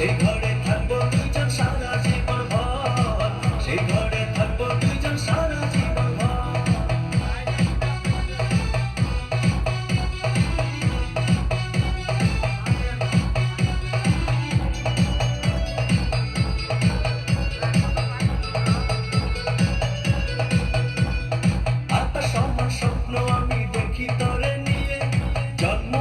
সেই ঘরে থাকব দুজন সারা জীবন ভর। সেই ঘরে থাকব দুজন সারা জীবন ভর। আকাশ আমার স্বপ্ন আমি দেখি তরে নিয়ে। জন্ম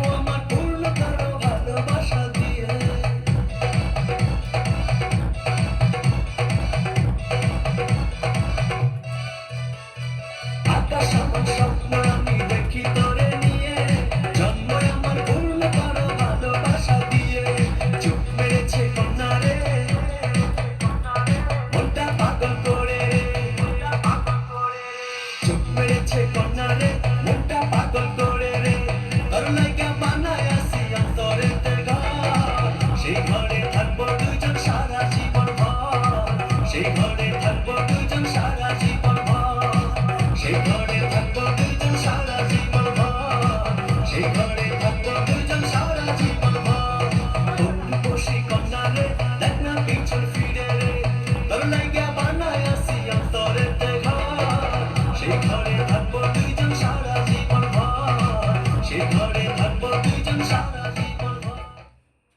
Everybody.